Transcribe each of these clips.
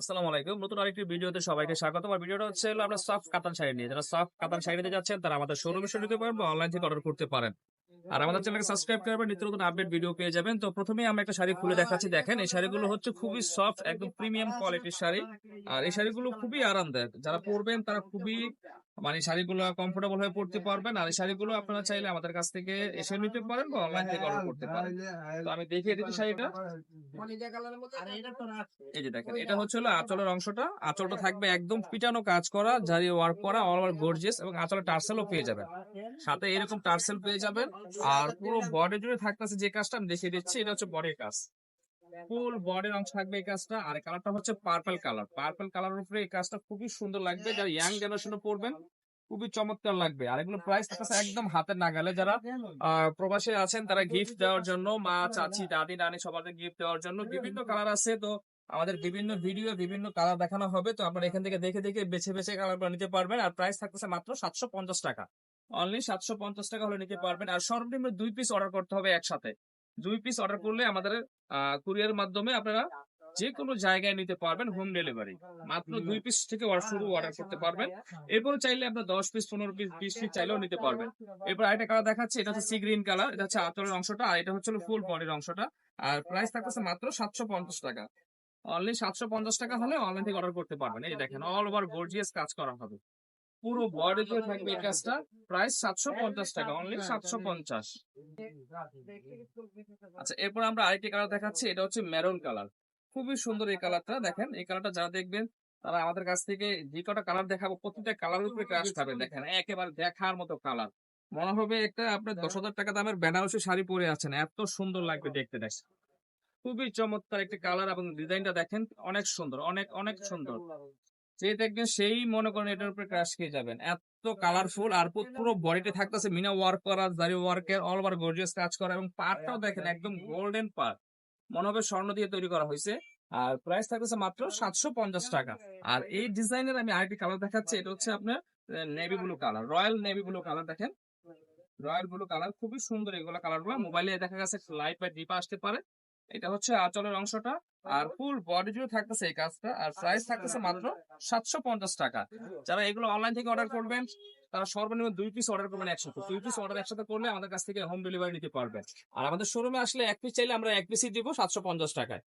আসসালামু আলাইকুম। নতুন আরেকটি ভিডিওতে সবাইকে স্বাগত। আমার ভিডিওটা হচ্ছে হলো আমরা সফট কাতান শাড়ি নিয়ে। যারা সফট কাতান শাড়ি নিতে যাচ্ছেন, তারা আমাদের শোরুমে শুরু নিতে পারেন বা অনলাইন থেকে অর্ডার করতে পারেন। আর আমাদের চ্যানেলকে সাবস্ক্রাইব করবেন নিত্য নতুন আপডেট ভিডিও পেয়ে যাবেন। তো প্রথমেই আমরা একটা শাড়ি খুলে দেখাচ্ছি। দেখেন, এই শাড়িগুলো হচ্ছে খুবই সফট একদম প্রিমিয়াম কোয়ালিটির শাড়ি। আর এই শাড়িগুলো খুবই আরামদায়ক। যারা পরবেন, তারা খুবই মানে শাড়িগুলো কমফোর্টেবল হয়ে পড়তে পারবেন। আর এই শাড়িগুলো আপনারা চাইলে আমাদের কাছ থেকে এসে নিতে পারেন বা অনলাইন থেকে অর্ডার করতে পারেন। তো আমি দেখিয়ে দিচ্ছি শাড়িটা। এই যে দেখেন এটা হচ্ছে হলো আঁচলের অংশটা। আঁচলটা থাকবে একদম পিটানো কাজ করা জারি ওয়ার্ক করা অল ওভার গর্জিয়াস এবং আঁচলে টার্সেলও পেয়ে যাবেন। সাথে এরকম টার্সেল পেয়ে যাবেন। আর পুরো বডি জুড়ে থাকতেছে যে কাজটা আমি দেখিয়ে দিচ্ছি এটা হচ্ছে বডির কাজ। ফুল বডির অংশ থাকবে এই কাজটা। আর কালারটা হচ্ছে পার্পল কালার। পার্পল কালারের উপরে এই কাজটা খুবই সুন্দর লাগবে। যারা ইয়াং জেনারেশনে পড়বেন, খুবই চমৎকার লাগবে। আর এগুলো প্রাইস থাকছে একদম হাতের নাগালে। যারা প্রবাসে আছেন, তারা গিফট দেওয়ার জন্য, মা, চাচি, দাদি, নানি সবাইকে গিফট দেওয়ার জন্য বিভিন্ন কালার আছে। তো আমাদের বিভিন্ন ভিডিও বিভিন্ন কালার দেখানো হবে। তো আপনারা এখান থেকে দেখে দেখে বেছে বেছে কালার নিতে পারবেন। আর প্রাইস থাকতেছে মাত্র সাতশো পঞ্চাশ টাকা। অনলি সাতশো পঞ্চাশ টাকা হলে নিতে পারবেন। আর সর্বনিম্ন দুই পিস অর্ডার করতে হবে একসাথে। দুই পিস অর্ডার করলে আমাদের কুরিয়ার মাধ্যমে আপনারা যে কোনো জায়গায় নিতে পারবেন হোম ডেলিভারি মাত্র দুই পিস থেকে শুরু অর্ডার করতে পারবেন। এরপর চাইলে আপনার দশ পিস পনেরো পিস বিশ পিস চাইলেও নিতে পারবেন। এরপর আরেকটা কালার দেখাচ্ছে, এটা হচ্ছে সি গ্রিন কালার এটা হচ্ছে আতরের অংশটা, আর এটা হচ্ছে ফুল বডির অংশটা। আর প্রাইস থাকতেছে মাত্র সাতশো পঞ্চাশ টাকা। অনলি সাতশো পঞ্চাশ টাকা হলে অনলাইন থেকে অর্ডার করতে পারবেন। এই দেখেন অল ওভার গর্জিয়াস কাজ করা হবে। পুরো বডি জুড়ে থাকবে এই কাজটা। প্রাইস সাতশো পঞ্চাশ টাকা অনলি সাতশো পঞ্চাশ। আচ্ছা এরপর আমরা আরেকটি কালার দেখাচ্ছি, এটা হচ্ছে মেরুন কালার খুবই সুন্দর এই কালারটা দেখেন, এই কালারটা যারা দেখবেন, তারা আমাদের কাছ থেকে যে কটা কালার দেখাবো প্রত্যেকটা কালার উপরে ক্রাশ খাবেন দেখেন, একেবারে দেখার মতো কালার মনে হবে একটা আপনার দশ হাজার টাকা দামের বেনারসি শাড়ি পরে আছেন, এত সুন্দর লাগবে দেখতে দেখ খুবই চমৎকার একটি কালার এবং ডিজাইনটা দেখেন, অনেক সুন্দর, অনেক অনেক সুন্দর। যে দেখবেন সেই মনে করেন এটার উপরে ক্রাশ খেয়ে যাবেন। এত কালারফুল আর পুরো বডিতে থাকতেছে মিনা ওয়ার্ক করা জারি ওয়ার্কের অল ওভার গর্জিয়াস কাজ করা এবং পার্টটাও দেখেন একদম গোল্ডেন পার্ট মনে হবে স্বর্ণ দিয়ে তৈরি করা হয়েছে আর প্রাইস থাকতেছে মাত্র সাতশো পঞ্চাশ টাকা। আর এই ডিজাইনের আমি আরেকটি কালার দেখাচ্ছি এটা হচ্ছে আপনার navy blue colour royal navy blue colour দেখেন। রয়্যাল ব্লু কালার খুবই সুন্দর এগুলো কালারগুলো। মোবাইলে দেখা গেছে লাইট বা ডিপা আসতে পারে। এটা হচ্ছে আঁচলের অংশটা। আর ফুল বডি জুড়ে থাকতেছে এই কাজটা আর প্রাইস থাকতেছে মাত্র সাতশো পঞ্চাশ টাকা। যারা এগুলো অনলাইন থেকে অর্ডার করবেন তারা সর্বনিম্ন দুই পিস অর্ডার করবেন একসাথে। দুই পিস অর্ডার একসাথে করলে আমাদের কাছ থেকে হোম ডেলিভারি নিতে পারবেন আর আমাদের শোরুমে আসলে এক পিস চাইলে আমরা এক পিসই দিব সাতশো পঞ্চাশ টাকায়।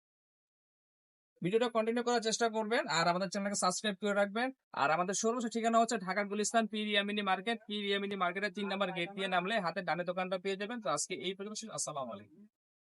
ভিডিওটা কন্টিনিউ করার চেষ্টা করবেন আর আমাদের চ্যানেলকে সাবস্ক্রাইব করে রাখবেন। আর আমাদের শোরুমের ঠিকানা হচ্ছে ঢাকা গুলিস্তান পি রিয়ামিনি মার্কেট। পি রিয়ামিনি মার্কেটের তিন নাম্বার গেট দিয়ে নামলে হাতে ডানে দোকানটা পেয়ে যাবেন। তো আজকে এই পর্যন্ত। আসসালামু আলাইকুম।